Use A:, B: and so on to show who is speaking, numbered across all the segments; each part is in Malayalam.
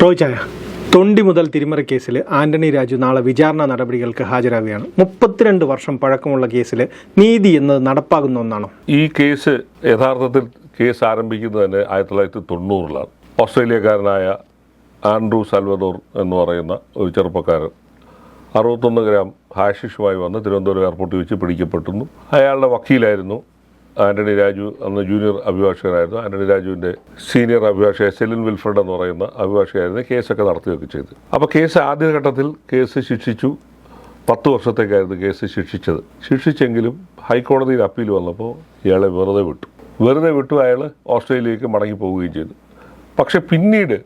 A: റോയ്ചായ തൊണ്ടി മുതൽ തിരിമറി കേസിൽ ആന്റണി രാജു നാളെ വിചാരണ നടപടികൾക്ക് ഹാജരാകുകയാണ്. മുപ്പത്തിരണ്ട് വർഷം പഴക്കമുള്ള കേസിൽ നീതി എന്നത് നടപ്പാകുന്ന ഒന്നാണോ?
B: ഈ കേസ് യഥാർത്ഥത്തിൽ കേസ് ആരംഭിക്കുന്നത് തന്നെ ആയിരത്തി തൊള്ളായിരത്തി തൊണ്ണൂറിലാണ് ഓസ്ട്രേലിയക്കാരനായ ആൻഡ്രൂ സാൽവദോർ എന്ന് പറയുന്ന ഒരു ചെറുപ്പക്കാരൻ. അറുപത്തൊന്ന് ഗ്രാം ഹാഷിഷുമായി വന്ന് തിരുവനന്തപുരം എയർപോർട്ടിൽ വെച്ച് പിടിക്കപ്പെട്ടുന്നു അയാളുടെ വക്കീലായിരുന്നു. ആന്റണി രാജു അന്ന് ജൂനിയർ അഭിഭാഷകനായിരുന്നു. ആന്റണി രാജുവിന്റെ സീനിയർ അഭിഭാഷക സെലിൻ വിൽഫ്രഡ് എന്ന് പറയുന്ന അഭിഭാഷകനായിരുന്നു കേസൊക്കെ നടത്തുകയൊക്കെ ചെയ്തു അപ്പോൾ കേസ് ആദ്യഘട്ടത്തിൽ കേസ് ശിക്ഷിച്ചു. പത്ത് വർഷത്തേക്കായിരുന്നു കേസ് ശിക്ഷിച്ചത്. ശിക്ഷിച്ചെങ്കിലും ഹൈക്കോടതിയിൽ അപ്പീൽ വന്നപ്പോൾ ഇയാളെ വെറുതെ വിട്ടു. വെറുതെ വിട്ടു അയാൾ ഓസ്ട്രേലിയയിലേക്ക് മടങ്ങി പോവുകയും ചെയ്തു. പക്ഷേ പിന്നീട്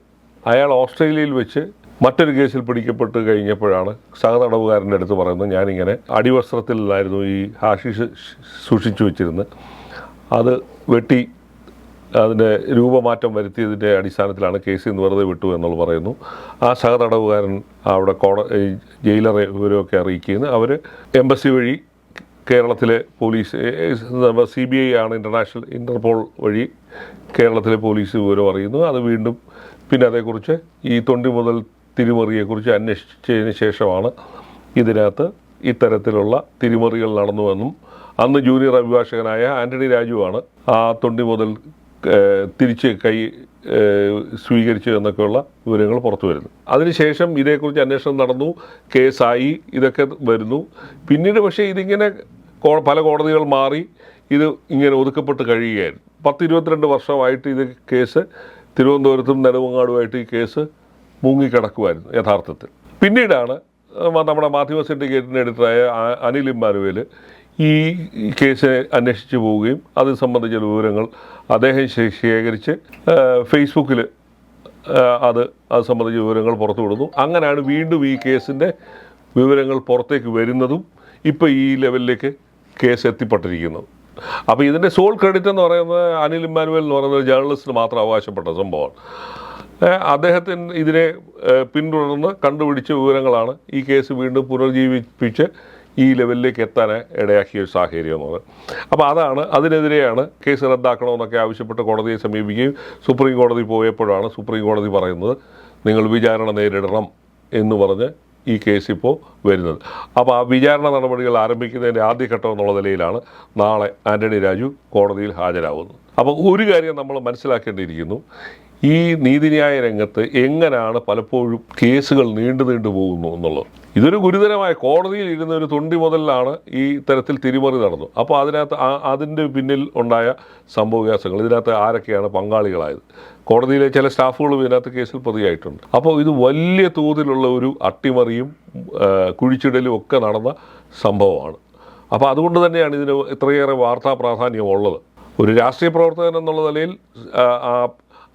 B: അയാൾ ഓസ്ട്രേലിയയിൽ വെച്ച് മറ്റൊരു കേസിൽ പിടിക്കപ്പെട്ട് കഴിഞ്ഞപ്പോഴാണ് സഹതടവുകാരന്റെ അടുത്ത് പറയുന്നത്. ഞാനിങ്ങനെ അടിവസ്ത്രത്തിലായിരുന്നു ഈ ഹാഷിഷ് സൂക്ഷിച്ചു വെച്ചിരുന്നത്. അത് വെട്ടി അതിന്റെ രൂപമാറ്റം വരുത്തിയതിന്റെ അടിസ്ഥാനത്തിലാണ് കേസ് ഇന്ന് വെറുതെ വിട്ടു എന്നുള്ളത് പറയുന്നു. ആ സഹതടവുകാരൻ അവിടെ കോട ജയിലറെ വിവരമൊക്കെ അറിയിക്കുന്നു അവർ എംബസി വഴി കേരളത്തിലെ പോലീസ് സി ബി ഐ ആണ് ഇന്റർനാഷണൽ ഇന്റർപോൾ വഴി കേരളത്തിലെ പോലീസ് വിവരം അറിയുന്നു അത് വീണ്ടും പിന്നെ അതേക്കുറിച്ച് ഈ തൊണ്ടി മുതൽ തിരിമറിയെക്കുറിച്ച് അന്വേഷിച്ചതിന് ശേഷമാണ് ഇതിനകത്ത് ഇത്തരത്തിലുള്ള തിരിമറികൾ നടന്നുവെന്നും അന്ന് ജൂനിയർ അഭിഭാഷകനായ ആന്റണി രാജുവാണ് ആ തൊണ്ടി മുതൽ തിരിച്ച് കൈ സ്വീകരിച്ചു എന്നൊക്കെയുള്ള വിവരങ്ങൾ പുറത്തു വരുന്നു. അതിനുശേഷം ഇതേക്കുറിച്ച് അന്വേഷണം നടന്നു കേസായി ഇതൊക്കെ വരുന്നു. പിന്നീട് പക്ഷേ ഇതിങ്ങനെ പല കോടതികൾ മാറി ഇത് ഇങ്ങനെ ഒതുക്കപ്പെട്ട് കഴിയുകയായിരുന്നു. പത്ത് ഇരുപത്തിരണ്ട് വർഷമായിട്ട് ഇത് കേസ് തിരുവനന്തപുരത്തും നെടുമങ്ങാടുമായിട്ട് ഈ കേസ് മുങ്ങിക്കിടക്കുമായിരുന്നു യഥാർത്ഥത്തിൽ. പിന്നീടാണ് നമ്മുടെ മാധ്യമ സിൻഡിക്കേറ്റിന്റെ എഡിറ്ററായ അനിൽ ഇമ്മാനുവേൽ ഈ കേസ് അന്വേഷിച്ചു പോവുകയും അത് സംബന്ധിച്ച വിവരങ്ങൾ അദ്ദേഹം ശേഖരിച്ച് ഫേസ്ബുക്കിൽ അത് അത് സംബന്ധിച്ച വിവരങ്ങൾ പുറത്തു വിടുന്നു. അങ്ങനെയാണ് വീണ്ടും ഈ കേസിന്റെ വിവരങ്ങൾ പുറത്തേക്ക് വരുന്നതും ഇപ്പോൾ ഈ ലെവലിലേക്ക് കേസ് എത്തിപ്പെട്ടിരിക്കുന്നത്. അപ്പോൾ ഇതിന്റെ സോൾ ക്രെഡിറ്റ് എന്ന് പറയുന്നത് അനിൽ ഇമ്മാനുവൽ എന്ന് പറയുന്ന ഒരു ജേർണലിസ്റ്റിന് മാത്രം അവകാശപ്പെട്ട സംഭവമാണ്. അദ്ദേഹത്തിന് ഇതിനെ പിന്തുടർന്ന് കണ്ടുപിടിച്ച വിവരങ്ങളാണ് ഈ കേസ് വീണ്ടും പുനർജീവിപ്പിച്ച് ഈ ലെവലിലേക്ക് എത്താൻ ഇടയാക്കിയ ഒരു സാഹചര്യം എന്ന് പറയുന്നത് അപ്പോൾ അതാണ് അതിനെതിരെയാണ് കേസ് റദ്ദാക്കണമെന്നൊക്കെ ആവശ്യപ്പെട്ട് കോടതിയെ സമീപിക്കുകയും സുപ്രീം കോടതി പോയപ്പോഴാണ് സുപ്രീം കോടതി പറയുന്നത് നിങ്ങൾ വിചാരണ നേരിടണം എന്ന് പറഞ്ഞ് ഈ കേസ് ഇപ്പോൾ വരുന്നത്. അപ്പോൾ ആ വിചാരണ നടപടികൾ ആരംഭിക്കുന്നതിന്റെ ആദ്യഘട്ടം എന്നുള്ള നിലയിലാണ് നാളെ ആന്റണി രാജു കോടതിയിൽ ഹാജരാകുന്നത് അപ്പോൾ ഒരു കാര്യം നമ്മൾ മനസ്സിലാക്കേണ്ടിയിരിക്കുന്നു ഈ നീതിന്യായ രംഗത്ത് എങ്ങനെയാണ് പലപ്പോഴും കേസുകൾ നീണ്ടു നീണ്ടു പോകുന്നു എന്നുള്ളത്? ഇതൊരു ഗുരുതരമായ കോടതിയിൽ ഇരുന്ന ഒരു തൊണ്ടി മുതലാണ് ഈ തരത്തിൽ തിരിമറി നടന്നു അപ്പോൾ അതിനകത്ത് അതിന്റെ പിന്നിൽ ഉണ്ടായ സംഭവവികാസങ്ങൾ ഇതിനകത്ത് ആരൊക്കെയാണ് പങ്കാളികളായത്? കോടതിയിലെ ചില സ്റ്റാഫുകളും ഇതിനകത്ത് കേസിൽ പ്രതിയായിട്ടുണ്ട്. അപ്പോൾ ഇത് വലിയ തോതിലുള്ള ഒരു അട്ടിമറിയും കുഴിച്ചിടലും ഒക്കെ നടന്ന സംഭവമാണ്. അപ്പോൾ അതുകൊണ്ട് തന്നെയാണ് ഇതിന് ഇത്രയേറെ വാർത്താ പ്രാധാന്യമുള്ളത്. ഒരു രാഷ്ട്രീയ പ്രവർത്തകൻ എന്നുള്ള നിലയിൽ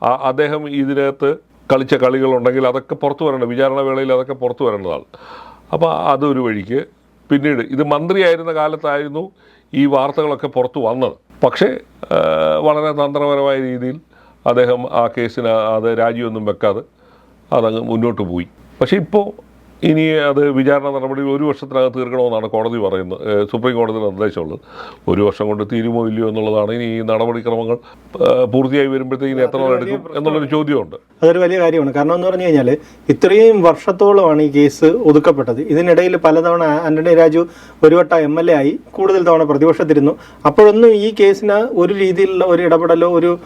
B: അദ്ദേഹം ഇതിനകത്ത് കളിച്ച കളികളുണ്ടെങ്കിൽ അതൊക്കെ പുറത്തു വരേണ്ട വിചാരണ വേളയിൽ അതൊക്കെ പുറത്തു വരേണ്ടതാണ്. അപ്പോൾ അതൊരു വഴിക്ക് പിന്നീട് ഇത് മന്ത്രിയായിരുന്ന കാലത്തായിരുന്നു ഈ വാർത്തകളൊക്കെ പുറത്തു വന്നത്. പക്ഷേ വളരെ തന്ത്രപരമായ രീതിയിൽ അദ്ദേഹം ആ കേസിന് അത് രാജിയൊന്നും വെക്കാതെ അതങ്ങ് മുന്നോട്ട് പോയി. പക്ഷേ ഇപ്പോൾ ഇനി അത് വിചാരണ നടപടികൾ ഒരു വർഷത്തിനകത്ത് തീർക്കണമെന്നാണ് കോടതി പറയുന്നത്. സുപ്രീം കോടതിയുടെ നിർദ്ദേശമുള്ളത്. ഒരു വർഷം കൊണ്ട് തീരുമോ ഇല്ലയോ എന്നുള്ളതാണ് ഇനി ഈ നടപടിക്രമങ്ങൾ പൂർത്തിയായി വരുമ്പോഴത്തേക്കും എത്ര നാൾ എടുക്കും എന്നുള്ളൊരു ചോദ്യമുണ്ട്.
A: അതൊരു വലിയ കാര്യമാണ്. കാരണം എന്ന് പറഞ്ഞു കഴിഞ്ഞാൽ ഇത്രയും വർഷത്തോളമാണ് ഈ കേസ് ഒതുക്കപ്പെട്ടത്. ഇതിനിടയിൽ പലതവണ ആന്റണി രാജു ഒരു വട്ടം എം എൽ എ ആയി കൂടുതൽ തവണ പ്രതിപക്ഷത്തിരുന്നു. അപ്പോഴൊന്നും ഈ കേസിന് ഒരു രീതിയിലുള്ള ഒരു ഇടപെടലോ ഒരു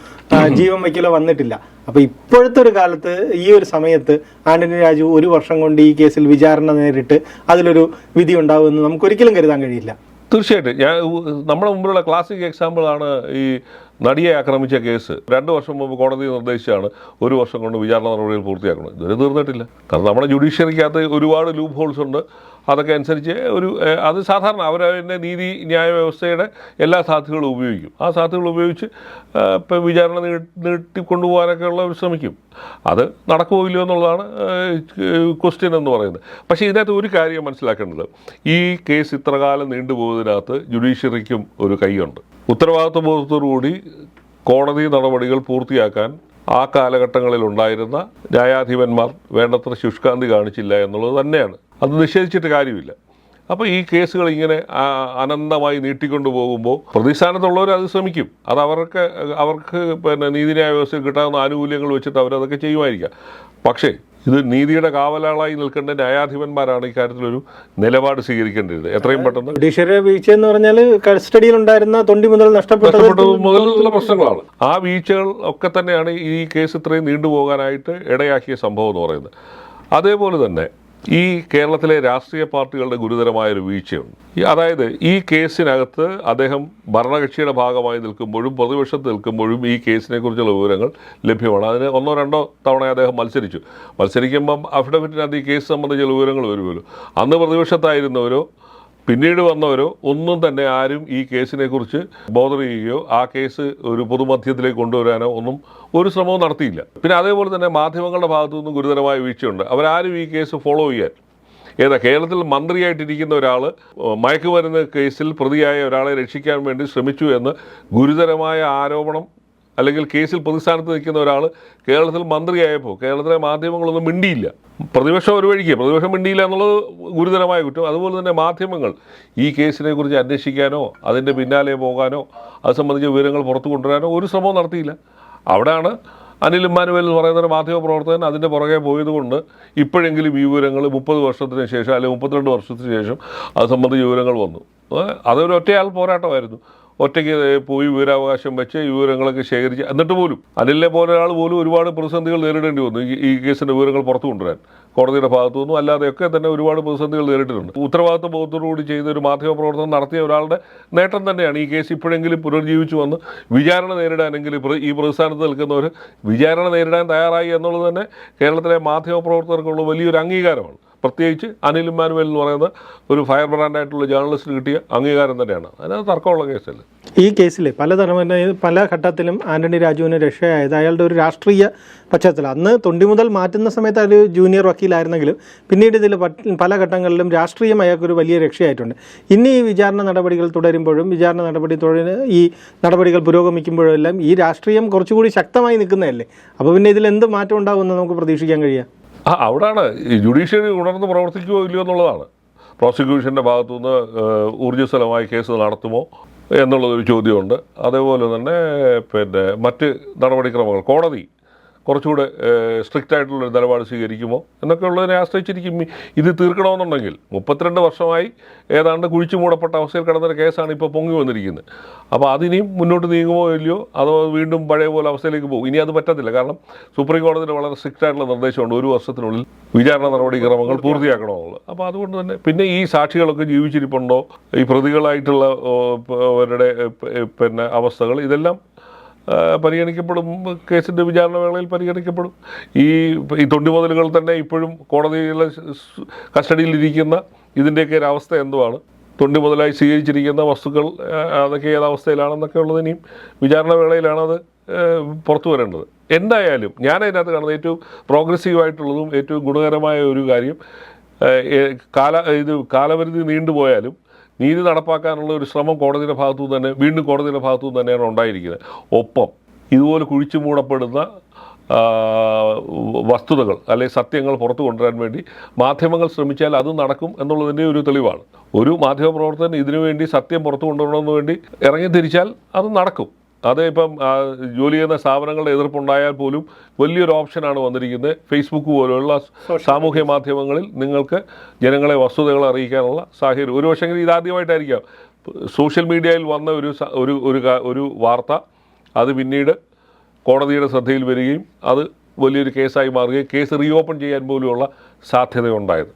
A: ജീവൻ വയ്ക്കലോ വന്നിട്ടില്ല. അപ്പൊ ഇപ്പോഴത്തെ ഒരു കാലത്ത് ഈ ഒരു സമയത്ത് ആന്റണി രാജു ഒരു വർഷം കൊണ്ട് ഈ കേസിൽ വിചാരണ നേരിട്ട് അതിലൊരു വിധി ഉണ്ടാവുമെന്ന് നമുക്ക് ഒരിക്കലും കരുതാൻ കഴിയില്ല.
B: തീർച്ചയായിട്ടും. ഞാൻ നമ്മുടെ മുമ്പിലുള്ള ക്ലാസിക് എക്സാമ്പിളാണ് ഈ നടിയെ ആക്രമിച്ച കേസ് രണ്ട് വർഷം മുമ്പ് കോടതി നിർദ്ദേശിച്ചാണ് ഒരു വർഷം കൊണ്ട് വിചാരണ നടപടികൾ പൂർത്തിയാക്കണം ഇതുവരെ തീർന്നിട്ടില്ല. കാരണം നമ്മുടെ ജുഡീഷ്യറിക്കകത്ത് ഒരുപാട് ലൂപ്പ് ഹോൾസ് ഉണ്ട്. അതൊക്കെ അനുസരിച്ച് ഒരു അത് സാധാരണ അവരതിന്റെ നീതി ന്യായ വ്യവസ്ഥയുടെ എല്ലാ സാധ്യതകളും ഉപയോഗിക്കും. ആ സാധ്യതകൾ ഉപയോഗിച്ച് ഇപ്പം വിചാരണ നീട്ടി നീട്ടിക്കൊണ്ടുപോകാനൊക്കെ ഉള്ള ശ്രമിക്കും. അത് നടക്കുമോ ഇല്ലയോ എന്നുള്ളതാണ് ക്വസ്റ്റ്യൻ എന്ന് പറയുന്നത്. പക്ഷേ ഇതിനകത്ത് ഒരു കാര്യം മനസ്സിലാക്കേണ്ടത്. ഈ കേസ് ഇത്രകാലം നീണ്ടുപോകുന്നതിനകത്ത് ജുഡീഷ്യറിക്കും ഒരു കൈയുണ്ട്. ഉത്തരവാദിത്വ ബോധത്തോടുകൂടി കോടതി നടപടികൾ പൂർത്തിയാക്കാൻ ആ കാലഘട്ടങ്ങളിൽ ഉണ്ടായിരുന്ന ന്യായാധിപന്മാർ വേണ്ടത്ര ശുഷ്കാന്തി കാണിച്ചില്ല എന്നുള്ളത് തന്നെയാണ്. അത് നിഷേധിച്ചിട്ട് കാര്യമില്ല. അപ്പോൾ ഈ കേസുകൾ ഇങ്ങനെ അനന്തമായി നീട്ടിക്കൊണ്ടു പോകുമ്പോൾ പ്രതിസ്ഥാനത്തുള്ളവർ അത് ശ്രമിക്കും. അത് അവർക്ക് അവർക്ക് പിന്നെ നീതിന്യായ വ്യവസ്ഥയിൽ കിട്ടാവുന്ന ആനുകൂല്യങ്ങൾ വെച്ചിട്ട് അവരതൊക്കെ ചെയ്യുമായിരിക്കാം. പക്ഷേ ഇത് നീതിയുടെ കാവലാളായി നിൽക്കേണ്ട ന്യായാധിപന്മാരാണ് ഇക്കാര്യത്തിലൊരു നിലപാട് സ്വീകരിക്കേണ്ടത് എത്രയും പെട്ടെന്ന്
A: ജുഡീഷ്യറി വീഴ്ച എന്ന് പറഞ്ഞാൽ കസ്റ്റഡിയിൽ ഉണ്ടായിരുന്ന തൊണ്ടി മുതൽ നഷ്ടപ്പെട്ടത്
B: മുതലുള്ള പ്രശ്നങ്ങളാണ്. ആ വീഴ്ചകൾ ഒക്കെ തന്നെയാണ് ഈ കേസ് ഇത്രയും നീണ്ടുപോകാനായിട്ട് ഇടയാക്കിയ സംഭവം എന്ന് പറയുന്നത്. അതേപോലെ തന്നെ ഈ കേരളത്തിലെ രാഷ്ട്രീയ പാർട്ടികളുടെ ഗുരുതരമായൊരു വീഴ്ചയുണ്ട്. അതായത് ഈ കേസിനകത്ത് അദ്ദേഹം ഭരണകക്ഷിയുടെ ഭാഗമായി നിൽക്കുമ്പോഴും പ്രതിപക്ഷത്ത് നിൽക്കുമ്പോഴും ഈ കേസിനെ കുറിച്ചുള്ള വിവരങ്ങൾ ലഭ്യമാണ്. അതിന് ഒന്നോ രണ്ടോ തവണ അദ്ദേഹം മത്സരിച്ചു. മത്സരിക്കുമ്പം അഫിഡവിറ്റിനകത്ത് ഈ കേസ് സംബന്ധിച്ചുള്ള വിവരങ്ങൾ വരുമല്ലോ. അന്ന് പ്രതിപക്ഷത്തായിരുന്നവരോ പിന്നീട് വന്നവരോ ഒന്നും തന്നെ ആരും ഈ കേസിനെ കുറിച്ച് ബോധർ ചെയ്യുകയോ ആ കേസ് ഒരു പൊതുമധ്യത്തിലേക്ക് കൊണ്ടുവരാനോ ഒന്നും ഒരു ശ്രമവും നടത്തിയില്ല. പിന്നെ അതേപോലെ തന്നെ മാധ്യമങ്ങളുടെ ഭാഗത്തു നിന്നും ഗുരുതരമായ വീഴ്ചയുണ്ട്. അവരാരും ഈ കേസ് ഫോളോ ചെയ്യാൻ ഏതാ കേരളത്തിൽ മന്ത്രിയായിട്ടിരിക്കുന്ന ഒരാൾ മയക്കുമരുന്ന് കേസിൽ പ്രതിയായ ഒരാളെ രക്ഷിക്കാൻ വേണ്ടി ശ്രമിച്ചു എന്ന് ഗുരുതരമായ ആരോപണം അല്ലെങ്കിൽ കേസിൽ പ്രതിസ്ഥാനത്ത് നിൽക്കുന്ന ഒരാൾ കേരളത്തിൽ മന്ത്രിയായപ്പോൾ കേരളത്തിലെ മാധ്യമങ്ങളൊന്നും മിണ്ടിയില്ല. പ്രതിപക്ഷം ഒരു വഴിക്ക് പ്രതിപക്ഷം മിണ്ടിയില്ല എന്നുള്ളത് ഗുരുതരമായ കുറ്റം. അതുപോലെ തന്നെ മാധ്യമങ്ങൾ ഈ കേസിനെ കുറിച്ച് അന്വേഷിക്കാനോ അതിന്റെ പിന്നാലെ പോകാനോ അത് സംബന്ധിച്ച വിവരങ്ങൾ പുറത്തു കൊണ്ടുവരാനോ ഒരു ശ്രമവും നടത്തിയില്ല. അവിടെയാണ് അനിൽ ഇമ്മാനുവൽ എന്ന് പറയുന്ന ഒരു മാധ്യമ പ്രവർത്തകൻ അതിന്റെ പുറകെ പോയതുകൊണ്ട് ഇപ്പോഴെങ്കിലും ഈ വിവരങ്ങൾ മുപ്പത് വർഷത്തിന് ശേഷം അല്ലെങ്കിൽ മുപ്പത്തിരണ്ട് വർഷത്തിന് ശേഷം അത് സംബന്ധിച്ച വിവരങ്ങൾ വന്നു. അതൊരു ഒറ്റയാൾ പോരാട്ടമായിരുന്നു. ഒറ്റയ്ക്ക് പോയി വിവരാവകാശം വെച്ച് വിവരങ്ങളൊക്കെ ശേഖരിച്ച് എന്നിട്ട് പോലും അനിലിനെ പോലെ ഒരാൾ പോലും ഒരുപാട് പ്രതിസന്ധികൾ നേരിടേണ്ടി വന്നു. ഈ കേസിന്റെ വിവരങ്ങൾ പുറത്തു കൊണ്ടുവരാൻ. കോടതിയുടെ ഭാഗത്തു നിന്നും അല്ലാതെയൊക്കെ തന്നെ ഒരുപാട് പ്രതിസന്ധികൾ നേരിട്ടിട്ടുണ്ട്. ഉത്തരവാദിത്വ ബോധത്തോടുകൂടി ചെയ്ത ഒരു മാധ്യമ പ്രവർത്തനം നടത്തിയ ഒരാളുടെ നേട്ടം തന്നെയാണ് ഈ കേസ് ഇപ്പോഴെങ്കിലും പുനർജീവിച്ചു വന്ന് വിചാരണ നേരിടാനെങ്കിലും ഈ പ്രതിസ്ഥാനത്ത് നിൽക്കുന്നവർ വിചാരണ നേരിടാൻ തയ്യാറായി എന്നുള്ളത് തന്നെ കേരളത്തിലെ മാധ്യമ പ്രവർത്തകർക്കുള്ള വലിയൊരു അംഗീകാരമാണ്. പ്രത്യേകിച്ച് അനിൽ ഇമ്മാനുവൽ എന്ന് പറയുന്ന ഒരു ഫയർ ബ്രാൻഡായിട്ടുള്ള ജേർണലിസ്റ്റിന് കിട്ടിയ അംഗീകാരം തന്നെയാണ്. അതിനകത്ത് തർക്കമുള്ള കേസല്ല?
A: ഈ കേസിൽ പലതരം പല ഘട്ടത്തിലും ആന്റണി രാജുവിന് രക്ഷയായത് അയാളുടെ ഒരു രാഷ്ട്രീയ പശ്ചാത്തലം. അന്ന് തൊണ്ടി മുതൽ മാറ്റുന്ന സമയത്ത് അയാൾ ജൂനിയർ വക്കീലായിരുന്നെങ്കിലും പിന്നീട് ഇതിൽ പല ഘട്ടങ്ങളിലും രാഷ്ട്രീയം അയാൾക്കൊരു വലിയ രക്ഷയായിട്ടുണ്ട്. ഇനി ഈ വിചാരണ നടപടികൾ തുടരുമ്പോഴും വിചാരണ നടപടി തുടരുന്ന ഈ നടപടികൾ പുരോഗമിക്കുമ്പോഴും എല്ലാം ഈ രാഷ്ട്രീയം കുറച്ചുകൂടി ശക്തമായി നിൽക്കുന്നതല്ലേ? അപ്പോൾ പിന്നെ ഇതിൽ എന്ത് മാറ്റം ഉണ്ടാകുമെന്ന് നമുക്ക് പ്രതീക്ഷിക്കാൻ കഴിയുക
B: ആ അവിടാണ്. ജുഡീഷ്യറി ഉണർന്ന് പ്രവർത്തിക്കുമോ ഇല്ലയോ എന്നുള്ളതാണ്. പ്രോസിക്യൂഷന്റെ ഭാഗത്തുനിന്ന് ഊർജസ്വലമായി കേസ് നടത്തുമോ എന്നുള്ളതൊരു ചോദ്യമുണ്ട്. അതേപോലെ തന്നെ പിന്നെ മറ്റ് നടപടിക്രമങ്ങൾ. കോടതി കുറച്ചുകൂടെ സ്ട്രിക്റ്റ് ആയിട്ടുള്ളൊരു നിലപാട് സ്വീകരിക്കുമോ എന്നൊക്കെ ഉള്ളതിനെ ആശ്രയിച്ചിരിക്കും. ഇത് തീർക്കണമെന്നുണ്ടെങ്കിൽ മുപ്പത്തിരണ്ട് വർഷമായി ഏതാണ്ട് കുഴിച്ചു മൂടപ്പെട്ട അവസ്ഥയിൽ കിടന്നൊരു കേസാണ് ഇപ്പോൾ പൊങ്ങി വന്നിരിക്കുന്നത്. അപ്പോൾ അതിനിയും മുന്നോട്ട് നീങ്ങുമോ ഇല്ലയോ? അതോ വീണ്ടും പഴയ പോലെ അവസ്ഥയിലേക്ക് പോകും? ഇനി അത് പറ്റത്തില്ല. കാരണം സുപ്രീം കോടതിയിൽ വളരെ സ്ട്രിക്റ്റ് ആയിട്ടുള്ള നിർദ്ദേശമുണ്ട്. ഒരു വർഷത്തിനുള്ളിൽ വിചാരണ നടപടിക്രമങ്ങൾ പൂർത്തിയാക്കണമെന്നുള്ളത്. അപ്പോൾ അതുകൊണ്ട് തന്നെ പിന്നെ ഈ സാക്ഷികളൊക്കെ ജീവിച്ചിരിപ്പുണ്ടോ? ഈ പ്രതികളായിട്ടുള്ള അവരുടെ പിന്നെ അവസ്ഥകൾ ഇതെല്ലാം പരിഗണിക്കപ്പെടും. കേസിന്റെ വിചാരണ വേളയിൽ പരിഗണിക്കപ്പെടും. ഈ ഈ തൊണ്ടി മുതലുകൾ തന്നെ ഇപ്പോഴും കോടതിയിലെ കസ്റ്റഡിയിലിരിക്കുന്ന ഇതിന്റെയൊക്കെ ഒരു അവസ്ഥ എന്തുവാണ്? തൊണ്ടി മുതലായി സ്വീകരിച്ചിരിക്കുന്ന വസ്തുക്കൾ അതൊക്കെ ഏത് അവസ്ഥയിലാണെന്നൊക്കെ ഉള്ളത് ഇനിയും വിചാരണ വേളയിലാണ് അത് ആ, പുറത്തു വരേണ്ടത്. എന്തായാലും ഞാൻ അതിനകത്ത് കാണുന്നത് ഏറ്റവും പ്രോഗ്രസീവായിട്ടുള്ളതും ഏറ്റവും ഗുണകരമായ ഒരു കാര്യം കാല ഇത് കാലപരിധി നീണ്ടുപോയാലും നീതി നടപ്പാക്കാനുള്ള ഒരു ശ്രമം കോടതിയുടെ ഭാഗത്തു തന്നെ വീണ്ടും കോടതിയുടെ ഭാഗത്തു തന്നെയാണ് ഉണ്ടായിരിക്കുന്നത്. ഒപ്പം ഇതുപോലെ കുഴിച്ചു മൂടപ്പെടുന്ന വസ്തുതകൾ അല്ലെങ്കിൽ സത്യങ്ങൾ പുറത്തു കൊണ്ടുവരാൻ വേണ്ടി മാധ്യമങ്ങൾ ശ്രമിച്ചാൽ അത് നടക്കും എന്നുള്ളതിന്റെ ഒരു തെളിവാണ്. ഒരു മാധ്യമപ്രവർത്തകൻ ഇതിനുവേണ്ടി സത്യം പുറത്തു കൊണ്ടുവരണമെന്ന് വേണ്ടി ഇറങ്ങി തിരിച്ചാൽ അത് നടക്കും. അത് ഇപ്പം ജോലി ചെയ്യുന്ന സ്ഥാപനങ്ങളുടെ എതിർപ്പുണ്ടായാൽ പോലും വലിയൊരു ഓപ്ഷനാണ് വന്നിരിക്കുന്നത് ഫേസ്ബുക്ക് പോലുള്ള സാമൂഹ്യ മാധ്യമങ്ങളിൽ നിങ്ങൾക്ക് ജനങ്ങളെ വസ്തുതകൾ അറിയിക്കാനുള്ള സാഹചര്യം. ഒരു പക്ഷേ ഇതാദ്യമായിട്ടായിരിക്കാം സോഷ്യൽ മീഡിയയിൽ വന്ന ഒരു ഒരു ഒരു ഒരു വാർത്ത അത് പിന്നീട് കോടതിയുടെ ശ്രദ്ധയിൽ വരികയും അത് വലിയൊരു കേസായി മാറുകയും കേസ് റീഓപ്പൺ ചെയ്യാൻ പോലുമുള്ള സാധ്യതയുണ്ടായത്.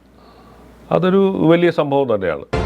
B: അതൊരു വലിയ സംഭവം തന്നെയാണ്.